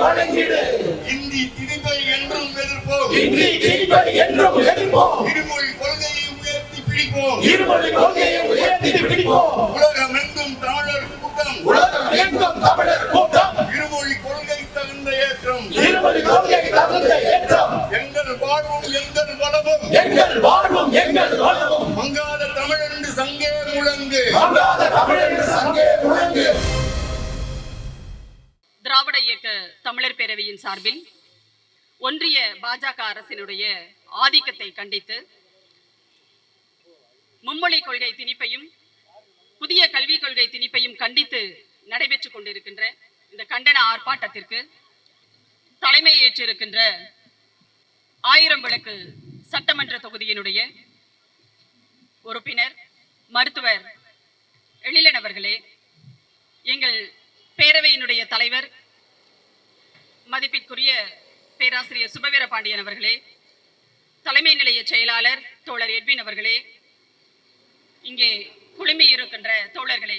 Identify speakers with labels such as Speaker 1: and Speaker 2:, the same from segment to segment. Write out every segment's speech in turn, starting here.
Speaker 1: வழங்கிடு
Speaker 2: இந்தி திணிப்பை என்றும் எதிர்ப்போம்.
Speaker 1: இன்றி திணிப்பை என்றும் எதிர்ப்போம்.
Speaker 2: இருமொழி கொள்கையை உயர்த்தி பிடிப்போம்.
Speaker 1: இருமொழி கொள்கையை உயர்த்தி பிடிப்போம்.
Speaker 2: உலகமெங்கும் தமிழர் கூட்டம்.
Speaker 1: உலகம் எங்கும் தமிழர் கூட்டம்.
Speaker 2: இருமொழி கொள்கை தகுந்த ஏற்றம்.
Speaker 1: இருமொழி கொள்கை தகுந்த ஏற்றம்.
Speaker 2: எங்கள் வாழ்வும் எங்கள் வளமும்.
Speaker 1: எங்கள் வாழ்வும் எங்கள் வளமும்.
Speaker 2: மங்காத தமிழென்று சங்கே முழங்கு.
Speaker 1: மங்காத தமிழர்
Speaker 3: சட்டப்பேரவையின் சார்பில் ஒன்றிய பாஜக அரசினுடைய ஆதிக்கத்தை கண்டித்து மும்மொழி கொள்கை திணிப்பையும் புதிய கல்விக் கொள்கை திணிப்பையும் கண்டித்து நடைபெற்றுக் கொண்டிருக்கின்ற இந்த கண்டன ஆர்ப்பாட்டத்திற்கு தலைமை ஏற்றிருக்கின்ற ஆயிரம் விளக்கு சட்டமன்ற தொகுதியினுடைய உறுப்பினர் மருத்துவர் எழிலன் அவர்களே எங்கள் பேரவையினுடைய தலைவர் மதிப்பிற்குரிய பேராசிரியர் சுபவீர பாண்டியன் அவர்களே தலைமை நிலைய செயலாளர் தோழர் எட்வின் அவர்களே இங்கே குழுமி இருக்கின்ற தோழர்களே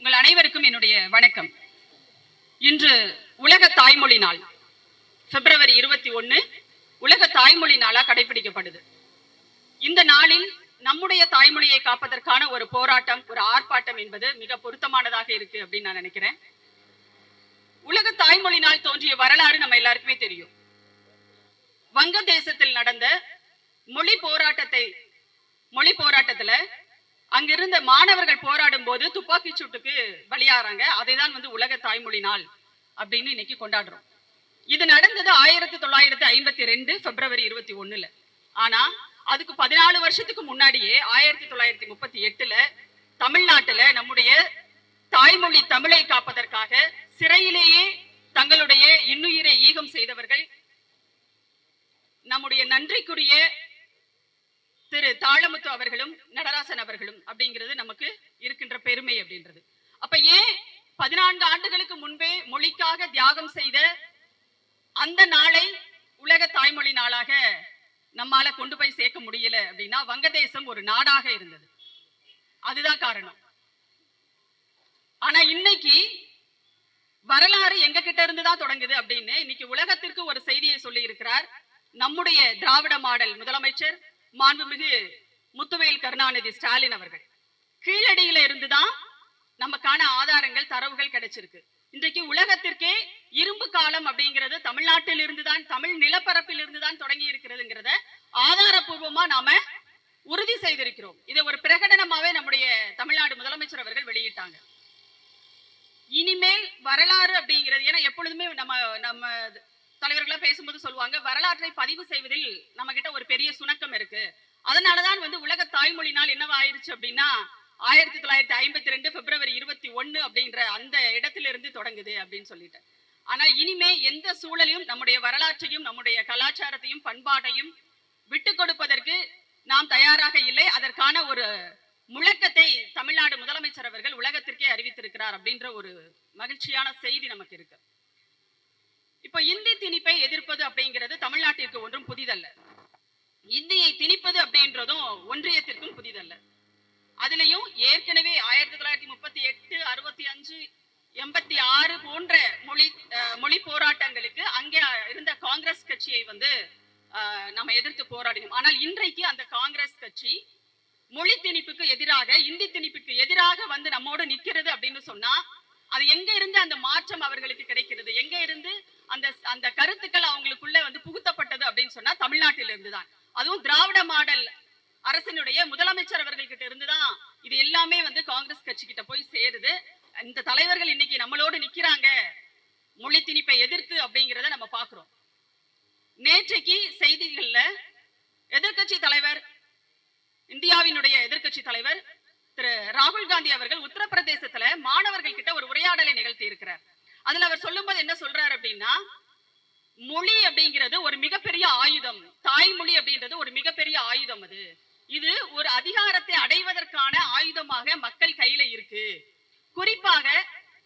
Speaker 3: உங்கள் அனைவருக்கும் என்னுடைய வணக்கம். இன்று உலக தாய்மொழி நாள் பிப்ரவரி இருபத்தி ஒன்று உலக தாய்மொழி நாளாக கடைபிடிக்கப்படுது இந்த நாளில் நம்முடைய தாய்மொழியை காப்பதற்கான ஒரு போராட்டம் ஒரு ஆர்ப்பாட்டம் என்பது மிக பொருத்தமானதாக இருக்கு அப்படின்னு நான் நினைக்கிறேன். உலக தாய்மொழி நாள் தோன்றிய வரலாறு நம்ம எல்லாருக்குமே தெரியும். வங்க தேசத்தில் நடந்த மொழி போராட்டத்தை மொழி போராட்டத்துல அங்கிருந்த மாணவர்கள் போராடும் போது துப்பாக்கி சூட்டுக்கு பலியாறாங்க. அதை தான் வந்து உலக தாய்மொழி நாள் அப்படின்னு இன்னைக்கு கொண்டாடுறோம். இது நடந்தது ஆயிரத்தி தொள்ளாயிரத்தி ஐம்பத்தி ரெண்டு பிப்ரவரி இருபத்தி ஒண்ணுல. ஆனா அதுக்கு பதினாலு வருஷத்துக்கு முன்னாடியே ஆயிரத்தி தொள்ளாயிரத்தி முப்பத்தி எட்டுல தமிழ்நாட்டுல நம்முடைய தாய்மொழி தமிழை காப்பதற்காக சிறையிலேயே தங்களுடைய இன்னுயிரை ஈகம் செய்தவர்கள் நம்முடைய நன்றிக்குரிய திரு தாளமுத்து அவர்களும் நடராசன் அவர்களும் அப்படிங்கிறது நமக்கு இருக்கின்ற பெருமை அப்படின்றது. அப்ப ஏன் பதினான்கு ஆண்டுகளுக்கு முன்பே மொழிக்காக தியாகம் செய்த அந்த நாளை உலக தாய்மொழி நாளாக நம்மால கொண்டு போய் சேர்க்க முடியல அப்படின்னா வங்கதேசம் ஒரு நாடாக இருந்தது. அதுதான் காரணம். ஆனா இன்னைக்கு வரலாறு எங்க கிட்ட இருந்து தான் தொடங்குது அப்படின்னு இன்னைக்கு உலகத்திற்கு ஒரு செய்தியை சொல்லி இருக்கிறார் நம்முடைய திராவிட மாடல் முதலமைச்சர் மாண்புமிகு முத்துவேல் கருணாநிதி ஸ்டாலின் அவர்கள். கீழடியில இருந்துதான் நமக்கான ஆதாரங்கள் தரவுகள் கிடைச்சிருக்கு. இன்றைக்கு உலகத்திற்கே இரும்பு காலம் அப்படிங்கிறது தமிழ்நாட்டில் இருந்துதான் தமிழ் நிலப்பரப்பில் இருந்துதான் தொடங்கி இருக்கிறதுங்கிறத ஆதாரபூர்வமா நாம உறுதி செய்திருக்கிறோம். இதை ஒரு பிரகடனமாவே நம்முடைய தமிழ்நாடு முதலமைச்சர் அவர்கள் வெளியிட்டாங்க. இனிமேல் வரலாறு அப்படிங்கிறது ஏன்னா எப்பொழுதுமே நம்ம நம்ம தலைவர்களாக பேசும்போது சொல்லுவாங்க வரலாற்றை பதிவு செய்வதில் நம்ம கிட்ட ஒரு பெரிய சுணக்கம் இருக்கு. அதனாலதான் வந்து உலக தாய்மொழி நாள் என்னவா ஆயிருச்சு அப்படின்னா ஆயிரத்தி தொள்ளாயிரத்தி ஐம்பத்தி ரெண்டு பிப்ரவரி இருபத்தி ஒன்று அப்படின்ற அந்த இடத்திலிருந்து தொடங்குது அப்படின்னு சொல்லிட்டு. ஆனா இனிமே எந்த சூழலையும் நம்முடைய வரலாற்றையும் நம்முடைய கலாச்சாரத்தையும் பண்பாட்டையும் விட்டு கொடுப்பதற்கு நாம் தயாராக இல்லை. அதற்கான ஒரு முழக்கத்தை தமிழ்நாடு முதலமைச்சர் அவர்கள் உலகத்திற்கே அறிவித்திருக்கிறார் அப்படின்ற ஒரு மகிழ்ச்சியான செய்தி நமக்கு இருக்கு. இப்போ இந்தி திணிப்பை எதிர்ப்பது அப்படிங்கிறது தமிழ்நாட்டிற்கு ஒன்றும் புதிதல்ல. இந்தியை திணிப்பது அப்படின்றதும் ஒன்றியத்திற்கும் புதிதல்ல. அதுலயும் ஏற்கனவே ஆயிரத்தி தொள்ளாயிரத்தி முப்பத்தி எட்டு அறுபத்தி அஞ்சு எண்பத்தி ஆறு போன்ற மொழி அஹ், மொழி போராட்டங்களுக்கு அங்கே இருந்த காங்கிரஸ் கட்சியை வந்து அஹ், நம்ம எதிர்த்து போராடினோம். ஆனால் இன்றைக்கு அந்த காங்கிரஸ் கட்சி மொழி திணிப்புக்கு எதிராக இந்தி திணிப்புக்கு எதிராக வந்து நம்மோடு நிக்கிறது அப்படின்னு சொன்னா அது எங்க இருந்து அந்த மாற்றம் அவர்களுக்கு கிடைக்கிறது? எங்க இருந்து அந்த அந்த கருத்துக்கள் அவங்களுக்குள்ள வந்து புகுத்தப்பட்டது அப்படின்னு சொன்னா தமிழ்நாட்டில இருந்துதான் அதுவும் திராவிட மாடல் அரசினுடைய முதலமைச்சர் அவர்கள் கிட்ட இருந்துதான் இது எல்லாமே வந்து காங்கிரஸ் கட்சி கிட்ட போய் சேருது. இந்த தலைவர்கள் இன்னைக்கு நம்மளோடு நிக்கிறாங்க மொழி திணிப்பை எதிர்த்து அப்படிங்கிறத நம்ம பாக்குறோம் நேற்றைக்கு தலைவர் திரு ராகுல் காந்தி அவர்கள் உத்தரப்பிரதேசத்துல மாணவர்கள் கிட்ட ஒரு உரையாடலை நிகழ்த்தி இருக்கிறார் அதுல அவர் சொல்லும்போது என்ன சொல்றாரு அப்படின்னா மொழி அப்படிங்கிறது ஒரு மிகப்பெரிய ஆயுதம். தாய்மொழி அப்படின்றது ஒரு மிகப்பெரிய ஆயுதம் அது. இது ஒரு அதிகாரத்தை அடைவதற்கான ஆயுதமாக மக்கள் கையில இருக்கு. குறிப்பாக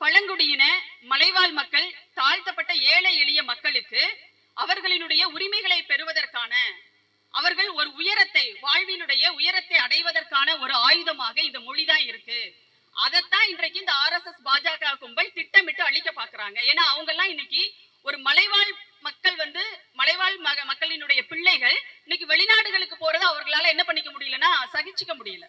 Speaker 3: பழங்குடியின மலைவாழ் மக்கள் தாழ்த்தப்பட்ட ஏழை எளிய மக்களுக்கு அவர்களினுடைய உரிமைகளை பெறுவதற்கான அவர்கள் ஒரு உயரத்தை வாழ்வினுடைய உயரத்தை அடைவதற்கான ஒரு ஆயுதமாக இந்த மொழிதான் இருக்கு. அதைத்தான் இன்றைக்கு இந்த ஆர்எஸ்எஸ் பாஜக கும்பல் திட்டமிட்டு அழிக்க பாக்குறாங்க ஏன்னா அவங்க எல்லாம் இன்னைக்கு ஒரு மலைவாழ் மக்கள் வந்து மலைவாழ் மக மக்களினுடைய பிள்ளைகள் இன்னைக்கு வெளிநாடுகளுக்கு போறதை அவர்களால என்ன பண்ணிக்க முடியலன்னா சகிச்சுக்க முடியல.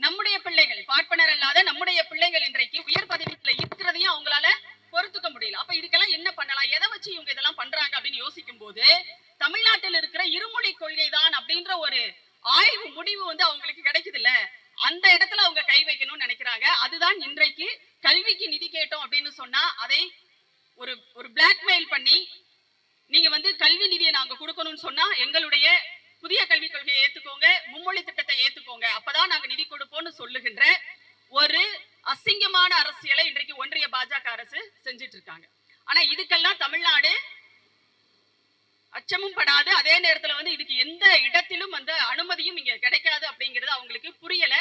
Speaker 3: நம்முடைய பிள்ளைகள் பார்ப்பனர் அல்லாத நம்முடைய பிள்ளைகள் இன்றைக்கு உயர் பதவியில இருக்கிறதையும் அவங்களால பொறுத்துக்க முடியல. அப்ப இதுக்கெல்லாம் என்ன பண்ணலாம்? எதை வச்சு இவங்க இதெல்லாம் பண்றாங்க அப்படின்னு யோசிக்கும் போது தமிழ்நாட்டில் இருக்கிற இருமொழி கொள்கை தான் அப்படின்ற ஒரு ஆய்வு முடிவு வந்து அவங்களுக்கு கிடைக்குது இல்ல அந்த இடத்துல அவங்க கை வைக்கணும்னு நினைக்கிறாங்க. அதுதான் இன்றைக்கு கல்விக்கு நிதி கேட்டோம் அப்படின்னு சொன்னா அதை ஒரு ஒரு பிளாக்மெயில் பண்ணி நீங்க வந்து கல்வி நிதியை நாங்க கொடுக்கணும்னு சொன்னா எங்களுடைய புதிய கல்விக் கொள்கையை ஏத்துக்கோங்க மும்மொழி திட்டத்தை ஏத்துக்கோங்க. அப்பதான் நாங்க நிதி கொடுப்போம்னு சொல்லுகின்ற ஒரு அசிங்கமான அரசியலை இன்றைக்கு ஒன்றிய பாஜக அரசு செஞ்சிட்டு இருக்காங்க. ஆனா இதுக்கெல்லாம் தமிழ்நாடு அச்சமும் படாது. அதே நேரத்துல வந்து இதுக்கு எந்த இடத்திலும் வந்து அனுமதியும் இங்க கிடைக்காது அப்படிங்கிறது அவங்களுக்கு புரியல.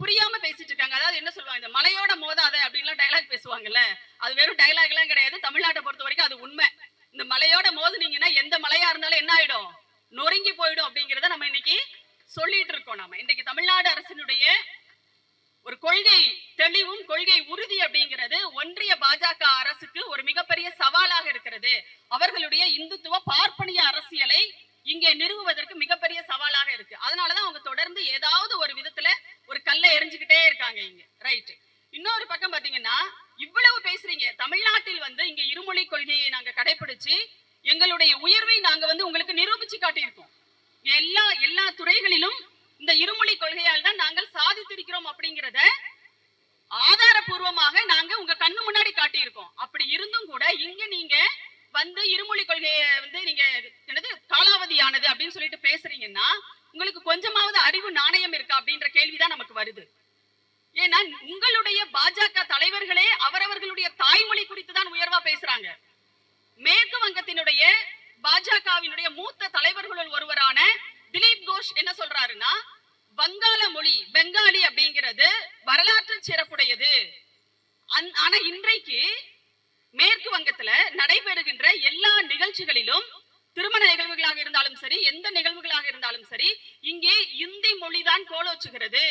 Speaker 3: புரியாம பேசிட்டு இருக்காங்க. அதாவது என்ன சொல்லுவாங்க? இந்த மலையோட மோதாத அப்படின்லாம் டைலாக் பேசுவாங்கல்ல? அது வெறும் டைலாக் எல்லாம் கிடையாது. தமிழ்நாட்டை பொறுத்த வரைக்கும் அது உண்மை. இந்த மலையோட மோதுனீங்கன்னா எந்த மலையா இருந்தாலும் என்ன ஆயிடும்? நொறுங்கி போயிடும் அப்படிங்கறத நம்ம இன்னைக்கு சொல்லிட்டு இருக்கோம் நம்ம இன்னைக்கு தமிழ்நாடு அரசினுடைய ஒரு கொள்கை தெளிவும் கொள்கை உறுதி அப்படிங்கிறது ஒன்றிய பாஜக அரசுக்கு ஒரு மிகப்பெரிய சவாலாக இருக்கிறது. அவர்களுடைய இந்துத்துவ பார்ப்பனிய அரசியலை இங்கே நிறுவுவதற்கு மிகப்பெரிய சவாலாக இருக்கு. அதனாலதான் அவங்க தொடர்ந்து ஏதாவது ஒரு விதத்துல ஒரு கல்லை எரிஞ்சுக்கிட்டே இருக்காங்க இங்க. ரைட் இன்னொரு பக்கம் பாத்தீங்கன்னா இவ்வளவு பேசுறீங்க. தமிழ்நாட்டில் வந்து இங்க இருமொழி கொள்கையை நாங்க கடைபிடிச்சு எங்களுடைய உயர்வை நாங்க வந்து உங்களுக்கு நிரூபிச்சு காட்டியிருக்கோம். எல்லா எல்லா துறைகளிலும் இந்த இருமொழி கொள்கையால் தான் நாங்கள் சாதித்திருக்கிறோம் அப்படிங்கிறத ஆதாரபூர்வமாக நாங்க உங்க கண்ணு முன்னாடி காட்டியிருக்கோம். அப்படி இருந்தும் கூட இங்க நீங்க வந்து இருமொழி கொள்கையை வந்து நீங்க என்னது காலாவதியானது அப்படின்னு சொல்லிட்டு பேசுறீங்கன்னா உங்களுக்கு கொஞ்சமாவது அறிவு நாணயம் இருக்கா அப்படின்ற கேள்விதான் நமக்கு வருது. ஏன்னா உங்களுடைய பாஜக தலைவர்களே அவரவர்களுடைய தாய்மொழி குறித்து தான் உயர்வா பேசுறாங்க. மேற்கு வங்கத்தினுடைய பாஜகவினுடைய மூத்த தலைவர்களுள் ஒருவரான திலீப் கோஷ் என்ன சொல்றாருன்னா வங்காள மொழி பெங்காலி அப்படிங்கிறது வரலாற்று சிறப்புடையது. ஆனா இன்றைக்கு மேற்கு வங்கத்துல நடைபெறுகின்ற எல்லா நிகழ்ச்சிகளிலும் திருமண நிகழ்வுகளாக இருந்தாலும் சரி எந்த நிகழ்வுகளாக இருந்தாலும் சரி இங்கே இந்தி மொழிதான் கோலோச்சுகிறது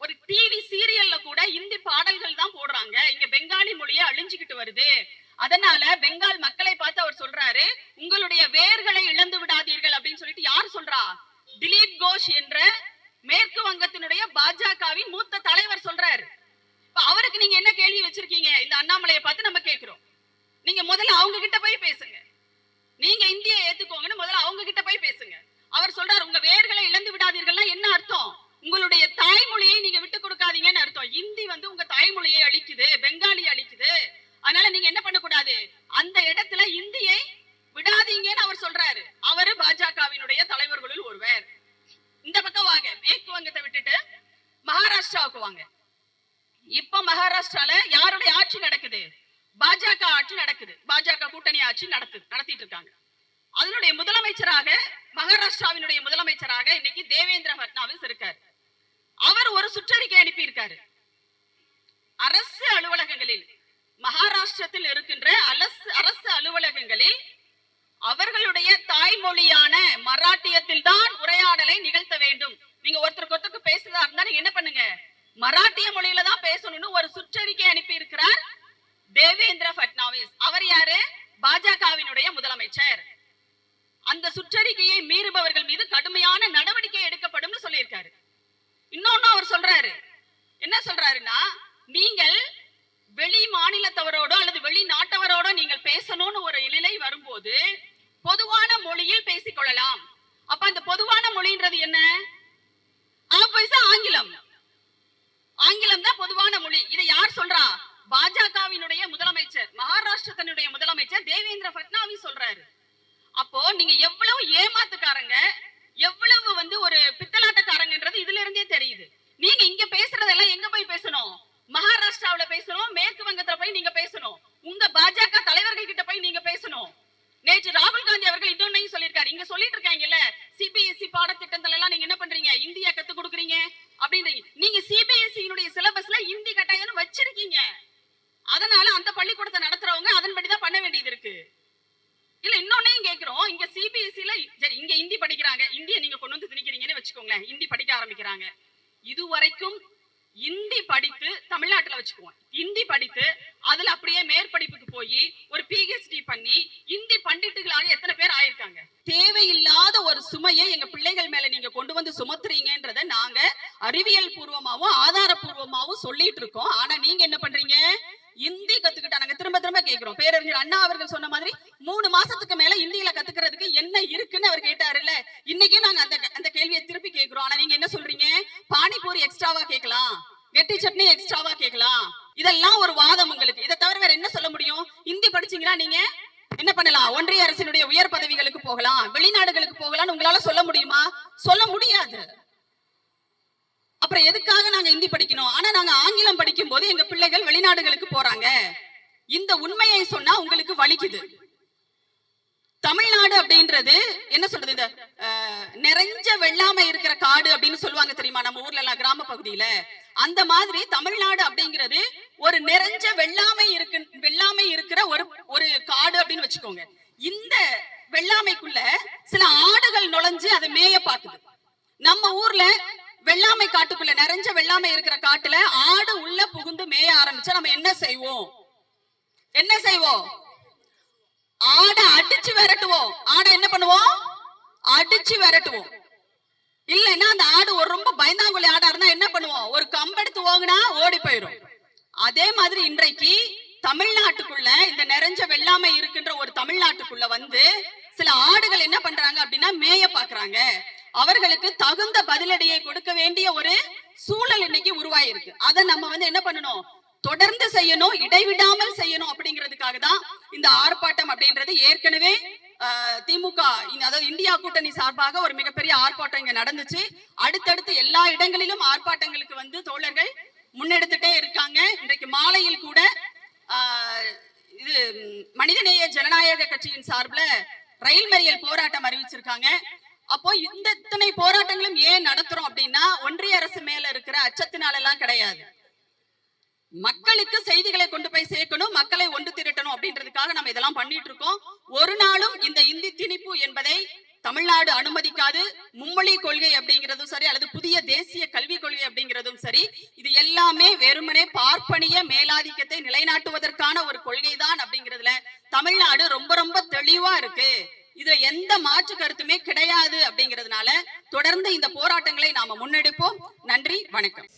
Speaker 3: ஒரு டிவி சீரியல்ல கூட இந்தி பாடல்கள் தான் போடுறாங்க. இங்க பெங்காலி மொழியை அழிஞ்சுக்கிட்டு வருது. அதனால பெங்கால் மக்களை பார்த்து அவர் சொல்றாரு உங்களுடைய வேர்களை இழந்து விடாதீர்கள் அப்படின்னு சொல்லிட்டு யார் சொல்றா? திலீப் கோஷ் என்ற மேற்கு வங்கத்தினுடைய பாஜகவின் மூத்த தலைவர் சொல்றாரு. இப்ப அவருக்கு நீங்க என்ன கேள்வி வச்சிருக்கீங்க? இந்த அண்ணாமலையை பார்த்து நம்ம கேக்குறோம் நீங்க முதல்ல அவங்க கிட்ட போய் பேசுங்க. நீங்க இந்தியை ஏத்துக்கோங்கன்னு முதல்ல அவங்க கிட்ட போய் பேசுங்க. அவர் சொல்றாரு உங்க வேர்களை இழந்து விடாதீர்கள்னா என்ன அர்த்தம்? உங்களுடைய தாய்மொழியை நீங்க விட்டு கொடுக்காதீங்கன்னு அர்த்தம். இந்தி வந்து உங்க தாய்மொழியை அழிக்குது பெங்காலி அழிக்குது. அதனால நீங்க என்ன பண்ணக்கூடாது? அந்த இடத்துல இந்தியை விடாதீங்கன்னு அவர் சொல்றாரு. அவரு பாஜகவினுடைய தலைவர்களுள் ஒருவர். இந்த பக்கம் வாங்க. மேற்கு வங்கத்தை விட்டுட்டு மகாராஷ்டிராவுக்கு வாங்க. இப்ப மகாராஷ்டிரால யாருடைய ஆட்சி நடக்குது? பாஜக ஆட்சி நடக்குது. பாஜக கூட்டணி ஆட்சி நடத்து நடத்திட்டு இருக்காங்க அதனுடைய முதலமைச்சராக மகாராஷ்டிராவினுடைய முதலமைச்சராக இன்னைக்கு தேவேந்திர பட்னாவிஸ் இருக்காரு. அவர் ஒரு சுற்றறிக்கை அனுப்பியிருக்காரு. அரசு அலுவலகங்களில் மகாராஷ்டிரத்தில் இருக்கின்ற அரசு அலுவலகங்களில் அவர்களுடைய தாய்மொழியான மராட்டியத்தில் தான் உரையாடலை நிகழ்த்த வேண்டும். நீங்க ஒருத்தருக்கு ஒருத்தருக்கு பேசுறதா இருந்தா நீங்க என்ன பண்ணுங்க? மராட்டிய மொழியில தான் பேசணும்னு ஒரு சுற்றறிக்கை அனுப்பி இருக்கிறார் தேவேந்திர பட்னாவிஸ். அவர் யாரு? பாஜகவினுடைய முதலமைச்சர். அந்த சுற்றறிக்கையை மீறுபவர்கள் மீது கடும் நடவடிக்கை எடுக்கப்படும் சொல்லியிருக்காரு இன்னொன்னு அவர் சொல்றாரு என்ன சொல்றாருன்னா நீங்கள் வெளி மாநிலத்தவரோடோ அல்லது வெளிநாட்டவரோடோ நீங்கள் பேசணும்னு ஒரு நிலை வரும்போது பொதுவான மொழியில் பேசிக்கொள்ளலாம் அப்ப அந்த பொதுவான மொழின்றது என்ன ஆப்போசிட்டா ஆங்கிலம் ஆங்கிலம் தான் பொதுவான மொழி இதை யார் சொல்றா பாஜகவினுடைய முதலமைச்சர் மகாராஷ்டிரத்தினுடைய முதலமைச்சர் தேவேந்திர பட்னாவிஸ் சொல்றாரு. அப்போ நீங்க எவ்வளவு ஏமாத்துக்காரங்க எவ்வளவு வந்து ஒரு பித்தலாட்டக்காரங்கன்றது இதுல இருந்தே தெரியுது. நீங்க இங்க பேசுறதெல்லாம் எங்க போய் பேசணும்? மகாராஷ்டிராவில பேசணும் மேற்கு வங்கத்துல போய் நீங்க பேசணும். உங்க பாஜக தலைவர்கள் கிட்ட போய் நீங்க பேசணும். நேற்று ராகுல் காந்தி அவர்கள் இன்னொன்னையும் சொல்லியிருக்காரு. இங்க சொல்லிட்டு இருக்காங்கல்ல சிபிஎஸ்இ பாடத்திட்டத்துல எல்லாம் நீங்க என்ன பண்றீங்க? இந்தியா கத்து கொடுக்குறீங்க. அப்படின்றீங்க. நீங்க சிபிஎஸ்இ சிலபஸ்ல இந்தி கட்டாயம்னு வச்சிருக்கீங்க அதனால அந்த பள்ளிக்கூடத்தை நடத்துறவங்க அதன்படிதான் பண்ண வேண்டியது இருக்கு இல்ல இன்னொன்னையும் கேக்குறோம் இங்க சிபிஎஸ்இல சரி இங்க ஹிந்தி படிக்கிறாங்க இந்திய நீங்க கொண்டு வந்து திணிக்கிறீங்கன்னு வச்சுக்கோங்களேன் ஹிந்தி படிக்க ஆரம்பிக்கிறாங்க இதுவரைக்கும் இந்தி படித்து தமிழ்நாட்டுல வச்சுக்குவோம் இந்தி படித்து அதுல அப்படியே மேற்கு போய் ஒரு பிஹெச்டி பண்ணி இந்தி பண்டிட்டுகளாக எத்தனை பேர் ஆயிருக்காங்க தேவையில்லாத ஒரு சுமையை எங்க பிள்ளைகள் மேல நீங்க கொண்டு வந்து சுமத்துறீங்கன்றத நாங்க அறிவியல் பூர்வமாவும் ஆதாரப்பூர்வமாவும் சொல்லிட்டு இருக்கோம் ஆனா நீங்க என்ன பண்றீங்க? இந்தி கத்துக்கிட்டாங்க திரும்ப திரும்ப கேக்குறோம். பேரறிஞர் அண்ணா அவர்கள் சொன்ன மாதிரி மூணு மாசத்துக்கு மேல இந்தியில கத்துக்கிறதுக்கு என்ன இருக்குன்னு அவர் கேட்டாருல்ல. இன்னைக்கும் நாங்க அந்த அந்த கேள்வியை திருப்பி கேக்குறோம். ஆனா நீங்க என்ன சொல்றீங்க? பானிபூரி எக்ஸ்ட்ராவா கேட்கலாம் வெட்டி சட்னி எக்ஸ்ட்ராவா கேட்கலாம் இதெல்லாம் ஒரு வாதம் உங்களுக்கு. இதை தவிர வேற என்ன சொல்ல முடியும்? இந்தி படிச்சீங்கன்னா நீங்க? என்ன பண்ணலாம்? ஒன்றிய அரசினுடைய உயர் பதவிகளுக்கு போகலாம். வெளிநாடுகளுக்கு போகலாம்னு உங்களால சொல்ல முடியுமா? சொல்ல முடியாது. அப்புறம் எதுக்காக நாங்க இந்தி படிக்கணும்? ஆனா நாங்க ஆங்கிலம் படிக்கும் போது எங்க பிள்ளைகள் வெளிநாடுகளுக்கு போறாங்க. இந்த உண்மையை சொன்னா உங்களுக்கு வலிக்குது. தமிழ்நாடு அப்படின்றது என்ன சொல்றது இந்த நிறைஞ்ச வெள்ளாமை இருக்கிற காடு அப்படின்னு சொல்லுவாங்க தெரியுமா? நம்ம ஊர்ல எல்லாம் கிராம பகுதியில. அந்த மாதிரி தமிழ்நாடு அப்படிங்கிறது ஒரு நிறைஞ்ச வெள்ளாமை இருக்கு வெள்ளாமை இருக்கிற ஒரு ஒரு காடு அப்படின்னு வச்சுக்கோங்க. இந்த வெள்ளாமைக்குள்ள சில ஆடுகள் நுழைஞ்சு அதை மேய பாக்குது நம்ம ஊர்ல வெள்ளாமை காட்டுக்குள்ள நிறைஞ்ச வெள்ளாமை இருக்கிற காட்டுல ஆடு உள்ள புகுந்து மேய ஆரம்பிச்சா நம்ம என்ன செய்வோம்? என்ன செய்வோம்? ஆடை அடிச்சு விரட்டுவோம். ஆடை என்ன பண்ணுவோம்? அடிச்சு விரட்டுவோம். இல்லைன்னா அந்த ஆடு ஒரு ரொம்ப பயந்தாங்குழி ஆடா இருந்தா என்ன பண்ணுவோம்? ஒரு கம்பெடுத்து ஓங்குனா ஓடி போயிடும் அதே மாதிரி இன்றைக்கு தமிழ்நாட்டுக்குள்ள இந்த நிறைஞ்ச வெள்ளாமை இருக்கின்ற ஒரு தமிழ்நாட்டுக்குள்ள வந்து சில ஆடுகள் என்ன பண்றாங்க அப்படின்னா மேய பாக்குறாங்க. அவர்களுக்கு தகுந்த பதிலடியை கொடுக்க வேண்டிய ஒரு சூழல் இன்னைக்கு உருவாயிருக்கு. அதை நம்ம வந்து என்ன பண்ணணும்? தொடர்ந்து செய்யணும் இடைவிடாமல் செய்யணும் அப்படிங்கிறதுக்காக தான் இந்த ஆர்ப்பாட்டம் அப்படின்றது ஏற்கனவே திமுக அதாவது இந்தியா கூட்டணி சார்பாக ஒரு மிகப்பெரிய ஆர்ப்பாட்டம் இங்க நடந்துச்சு. அடுத்தடுத்து எல்லா இடங்களிலும் ஆர்ப்பாட்டங்களுக்கு வந்து தோழர்கள் முன்னெடுத்துட்டே இருக்காங்க. இன்றைக்கு மாலையில் கூட இது மனிதநேய ஜனநாயக கட்சியின் சார்பில் ரயில் மறியல் போராட்டம் அறிவிச்சிருக்காங்க. அப்போ இந்த இத்தனை போராட்டங்களும் ஏன் நடத்துறோம் அப்படின்னா ஒன்றிய அரசு மேல இருக்கிற அச்சத்தினால எல்லாம் கிடையாது. மக்களுக்கு செய்திகளை கொண்டு போய் சேர்க்கணும் மக்களை ஒன்று திரட்டணும் அப்படின்றதுக்காக நம்ம இதெல்லாம் பண்ணிட்டு இருக்கோம் ஒரு நாளும் இந்த இந்தி திணிப்பு என்பதை தமிழ்நாடு அனுமதிக்காது. மும்மொழி கொள்கை அப்படிங்கிறதும் சரி அல்லது புதிய தேசிய கல்விக் கொள்கை அப்படிங்கிறதும் சரி இது எல்லாமே வெறுமனே பார்ப்பனிய மேலாதிக்கத்தை நிலைநாட்டுவதற்கான ஒரு கொள்கை தான் அப்படிங்கிறதுல தமிழ்நாடு ரொம்ப ரொம்ப தெளிவா இருக்கு. இதுல எந்த மாற்று கருத்துமே கிடையாது அப்படிங்கிறதுனால தொடர்ந்து இந்த போராட்டங்களை நாம முன்னெடுப்போம். நன்றி வணக்கம்.